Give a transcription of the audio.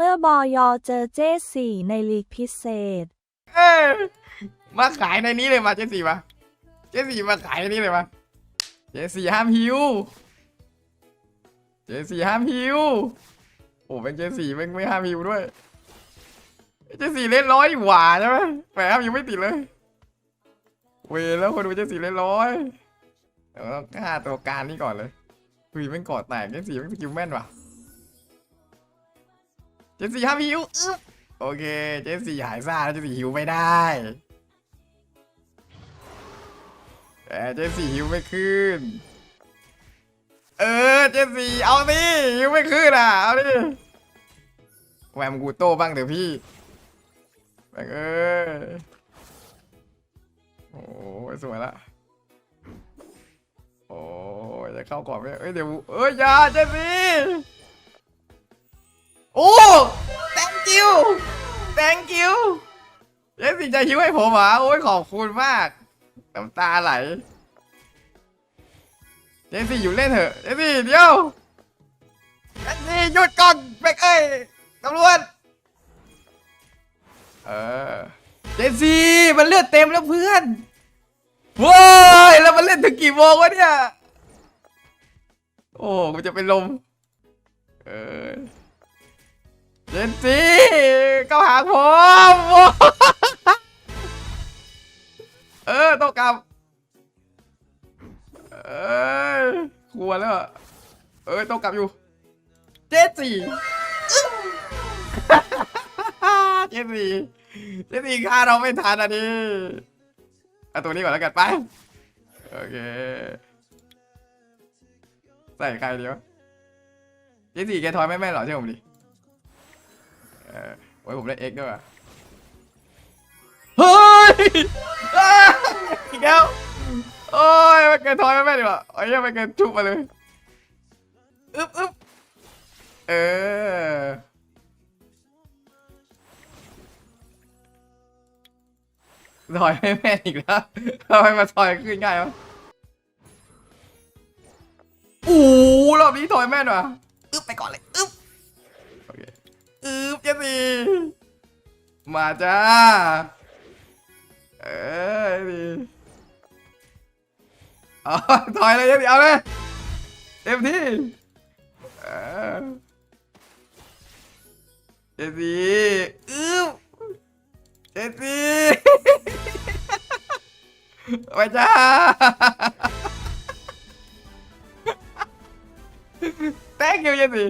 เมื่อบอยอเจอเจสี่ในลีกพิเศษ เออมาขายในนี้เลยมาเจสี่มาเจสี่มาขายในนี้เลยมาเจสี่ห้ามหิว เจสี่ห้ามหิว โอ้เป็นเจสี่ไม่ไม่ห้ามหิวด้วย เจสี่เล่นร้อยหว่าใช่ไหมแหมห้ามหิวไม่ติดเลย เวแล้วคนดูเจสี่เล่นร้อยเดี๋ยวต้องฆ่าตัวการนี่ก่อนเลยคุยแม่งกอดแตกเจสี่แม่งสกิลแม่นว่ะ เจสี่ห้ามหิวอึ๊บโอเค เจสซี่หายซ่าแล้วเจสซี่หิวไม่ได้แต่เจสซี่หิวไม่ขึ้น เออ เจสซี่เอาดิหิวไม่ขึ้นอะ เอาดิแหวมกูโตบ้างเถอะพี่แม่งเอ้ยโอ้ยสวยละโอ้ยจะเข้าก่อนไหมเอ้ยเดี๋ยวเอ้ยอย่าเจสซี่ โอ้ thank you thank you เจสซี่จะหิวให้ผมเหรอโอ้ยขอบคุณมากน้ำตาไหลเจสซี่อยู่เล่นเถอะเจสซี่เดี๋ยวเจสซี่หยุดก่อนเบกเอ้ยตำรวจเออเจสซี่มันเลือดเต็มแล้วเพื่อนว้ยแล้วมันเล่นถึงกี่โมงวะเนี่ย โอ้กูจะเป็นลมเออ เจนซี่เข้าหาผมเออต้องกลับเอ้ยกลัวแล้วเอ้ยต้องกลับอยู่ เจนซี่เจนซี่เจนซี่ฆ่าเราไม่ทันอะดิเอาตัวนี้ก่อนแล้วกันไปโอเคใส่ใครเดียวเจนซี่แกทอยไม่แม่หรอเชื่อผมดิ เออโอ้ยผมได้เอ็กด้วยว่ะเฮ้ยอ้าอีกแล้วโอ้ยไม่เกินทอยไม่แม่นดีกว่าโอ้ยยังไม่เกินชุบมาเลยอึ๊บอึ๊บเออทอยไม่แม่นอีกแล้วทำไมมาทอยขึ้นง่ายวะโอ้โหรอบนี้ทอยแม่นว่ะอึ๊บไปก่อนเลยอึ๊บโอเคอืีมาจ้า เอ้ยดิเอาถอยเลยเจสีเอาเลยเต็มที่เออเจสีอืบเจสีไปจ้า thank you เจสี